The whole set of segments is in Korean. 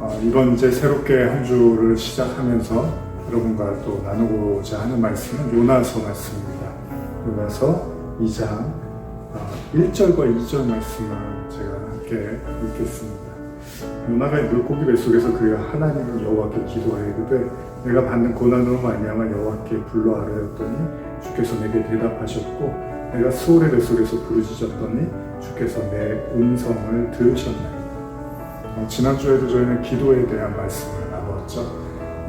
어, 이번 이제 새롭게 한 주를 시작하면서 여러분과 또 나누고자 하는 말씀은 요나서 말씀입니다. 요나서 2장 어, 1절과 2절 말씀을 제가 함께 읽겠습니다. 요나가 물고기 뱃속에서 그가 하나님 여호와께 기도하여그되 내가 받는 고난으로 말미암아 여호와께 불러 아뢰었더니 주께서 내게 대답하셨고 내가 수월의 뱃속에서 부르짖었더니 주께서 내 음성을 들으셨나이다. 어, 지난주에도 저희는 기도에 대한 말씀을 나누었죠.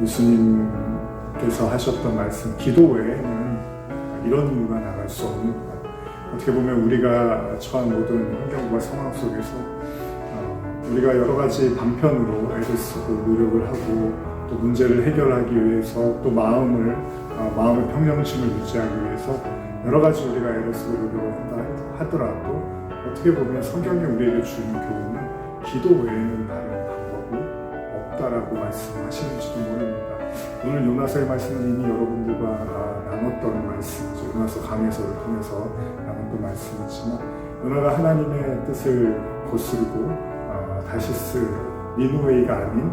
예수님께서 하셨던 말씀, 기도 외에는 이런 이유가 나갈 수 없는 것. 어떻게 보면 우리가 처한 모든 환경과 상황 속에서 어, 우리가 여러 가지 방편으로 애를 쓰고 노력을 하고 또 문제를 해결하기 위해서 또 마음을 어, 마음의 평정심을 유지하기 위해서 여러 가지 우리가 애를 쓰고 노력을 하더라도 어떻게 보면 성경이 우리에게 주는 교훈은 기도 외에는 다른 방법이 없다라고 말씀하시는지도 모릅니다. 오늘 요나서의 말씀은 이미 여러분들과 아, 나눴던 말씀이죠. 요나서 강해서를 통해서 나눴던 말씀이지만 요나가 하나님의 뜻을 거스르고 아, 다시스 니누웨이가 아닌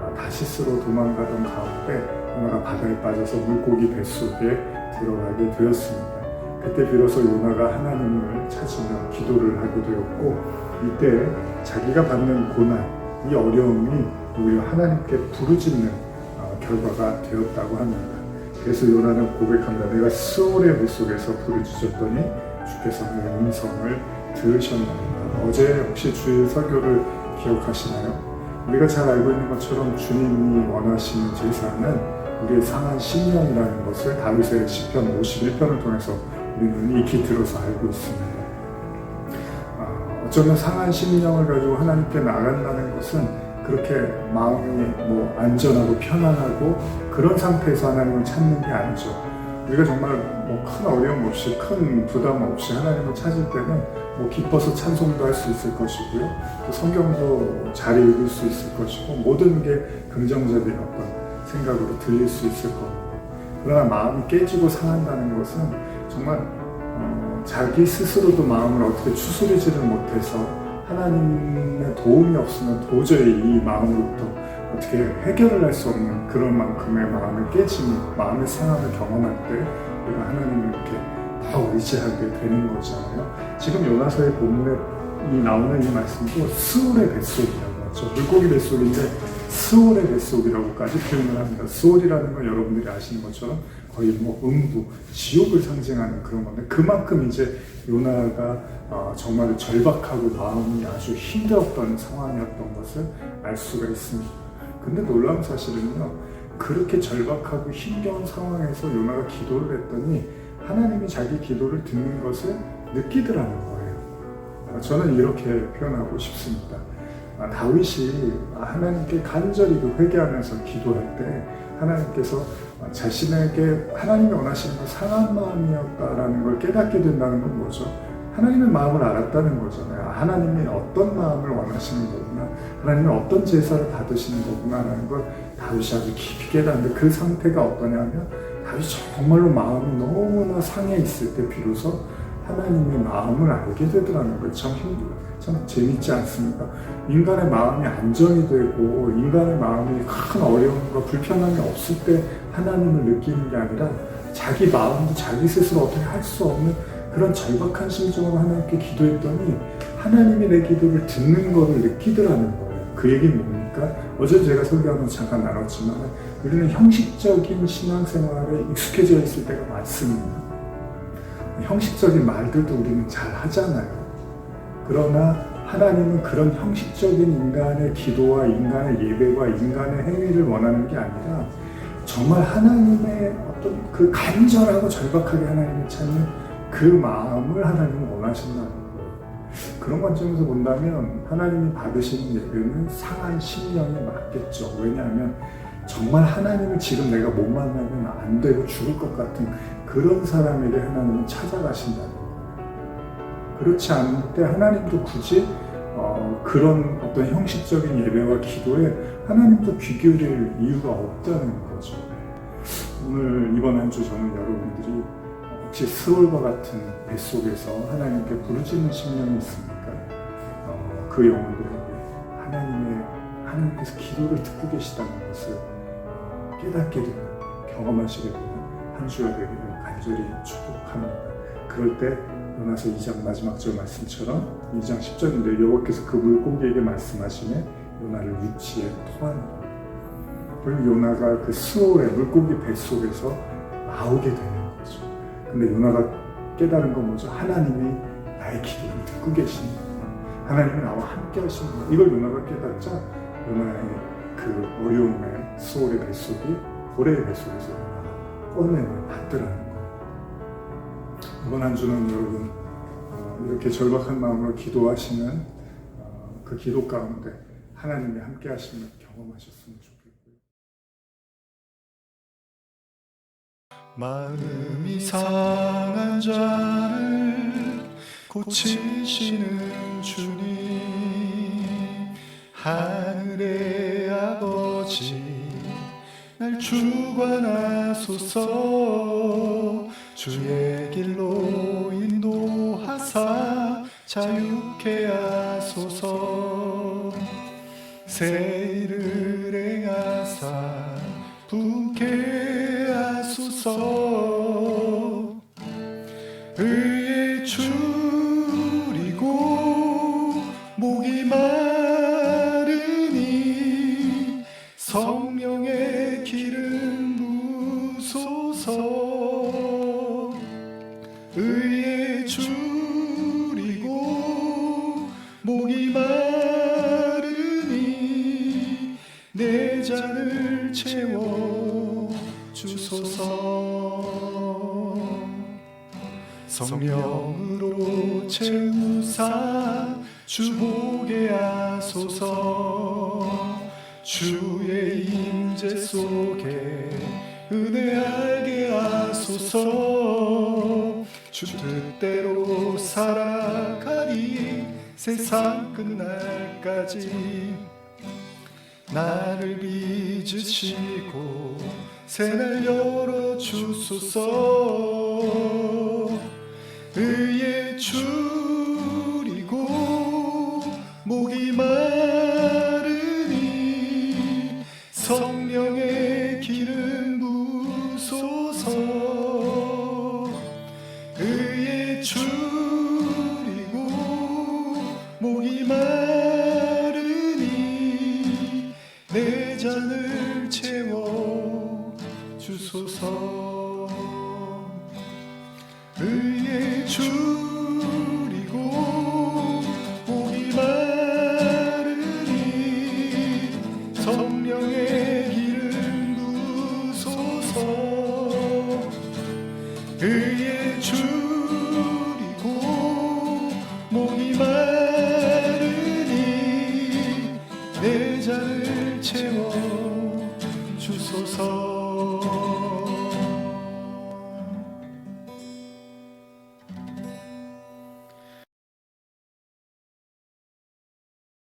아, 다시스로 도망가던 가운데 요나가 바다에 빠져서 물고기 뱃속에 들어가게 되었습니다. 그때 비로소 요나가 하나님을 찾으며 기도를 하게 되었고 이때 자기가 받는 고난, 이 어려움이 오히려 하나님께 부르짖는 어, 결과가 되었다고 합니다. 그래서 요나는 고백합니다. 내가 스올의 물 속에서 부르짖었더니 주께서 내 음성을 들으셨나이다. 어제 혹시 주일 설교를 기억하시나요? 우리가 잘 알고 있는 것처럼 주님이 원하시는 제사는 우리의 상한 심령이라는 것을 다윗의 시편 51편을 통해서 우리는 익히 들어서 알고 있습니다. 아, 어쩌면 상한 심령을 가지고 하나님께 나간다는 것은 그렇게 마음이 뭐 안전하고 편안하고 그런 상태에서 하나님을 찾는 게 아니죠. 우리가 정말 뭐 큰 어려움 없이 큰 부담 없이 하나님을 찾을 때는 뭐 기뻐서 찬송도 할 수 있을 것이고요. 또 성경도 잘 읽을 수 있을 것이고 모든 게 긍정적인 어떤 생각으로 들릴 수 있을 겁니다. 그러나 마음이 깨지고 상한다는 것은 정말 어, 자기 스스로도 마음을 어떻게 추스리지를 못해서 하나님의 도움이 없으면 도저히 이 마음으로부터 어떻게 해결을 할 수 없는 그런 만큼의 마음의 깨짐, 마음의 상함을 경험할 때 우리가 하나님을 이렇게 더 의지하게 되는 거잖아요. 지금 요나서의 본문에 이 나오는 이 말씀도 스올의 뱃속이라고 하죠. 물고기 뱃속인데 스올의 뱃속이라고까지 표현을 합니다. 스올이라는 건 여러분들이 아시는 것처럼 거의 뭐 음부, 지옥을 상징하는 그런 건데 그만큼 이제 요나가 어, 정말 절박하고 마음이 아주 힘들었던 상황이었던 것을 알 수가 있습니다. 근데 놀라운 사실은요, 그렇게 절박하고 힘겨운 상황에서 요나가 기도를 했더니 하나님이 자기 기도를 듣는 것을 느끼더라는 거예요. 어, 저는 이렇게 표현하고 싶습니다. 아, 다윗이 하나님께 간절히 그 회개하면서 기도할 때 하나님께서 자신에게 하나님이 원하시는 건 상한 마음이었다라는 걸 깨닫게 된다는 건 뭐죠? 하나님의 마음을 알았다는 거잖아요. 하나님이 어떤 마음을 원하시는 거구나. 하나님이 어떤 제사를 받으시는 거구나라는 걸 다윗이 아주 깊이 깨닫는데 그 상태가 어떠냐면 다윗이 정말로 마음이 너무나 상해 있을 때 비로소 하나님의 마음을 알게 되더라는 거예요. 참 힘들어요. 참 재밌지 않습니까? 인간의 마음이 안정이 되고 인간의 마음이 큰 어려움과 불편함이 없을 때 하나님을 느끼는 게 아니라 자기 마음도 자기 스스로 어떻게 할 수 없는 그런 절박한 심정으로 하나님께 기도했더니 하나님이 내 기도를 듣는 것을 느끼더라는 거예요. 그 얘기는 뭡니까? 어제 제가 설교하면서 잠깐 나눴지만 우리는 형식적인 신앙생활에 익숙해져 있을 때가 많습니다. 형식적인 말들도 우리는 잘 하잖아요. 그러나 하나님은 그런 형식적인 인간의 기도와 인간의 예배와 인간의 행위를 원하는 게 아니라 정말 하나님의 어떤 그 간절하고 절박하게 하나님을 찾는 그 마음을 하나님은 원하신다는 거예요. 그런 관점에서 본다면 하나님이 받으시는 예배는 상한 심령에 맞겠죠. 왜냐하면 정말 하나님을 지금 내가 못 만나면 안 되고 죽을 것 같은 그런 사람에게 하나님은 찾아가신다는. 그렇지 않을 때 하나님도 굳이 어, 그런 어떤 형식적인 예배와 기도에 하나님도 귀 기울일 이유가 없다는 거죠. 오늘 이번 한 주 저는 여러분들이 혹시 스월과 같은 뱃속에서 하나님께 부르짖는 심령이 있습니까? 어, 그 영혼들에게 하나님의 하나님께서 기도를 듣고 계시다는 것을 어, 깨닫게 되는 경험하시게 되는 한 주가 되기를 간절히 축복합니다. 그럴 때 요나서 2장 마지막 절 말씀처럼 2장 10절인데 여호와께서 그 물고기에게 말씀하시네 요나를 육지에 토하니라. 그리고 요나가 그 스올의 물고기 뱃속에서 나오게 되는 거죠. 근데 요나가 깨달은 건 뭐죠? 하나님이 나의 기도를 듣고 계십니다. 하나님이 나와 함께 하십니다. 이걸 요나가 깨닫자 요나의 그 어려움의 스올의 뱃속이 고래의 뱃속에서 꺼내는 받더라는 거예요. 이번 한 주는 여러분 어, 이렇게 절박한 마음으로 기도하시는 어, 그 기도 가운데 하나님이 함께 하시는 경험하셨으면 좋겠고요. 마음이 상한 자를 고치시는 주님 하늘의 아버지 날 주관하소서. 주의 길로 인도하사 자유케 하소서. 새 일을 행하사 분케 하소서 의에 줄이고 목이 마르니 내 잔을 채워 주소서. 성령으로 채우사 주보게 하소서. 주의 임재 속에 은혜하게 하소서 주 뜻대로 살아가리 세상 끝날까지 나를 빚으시고 새날 열어 주소서. 의에 줄 마르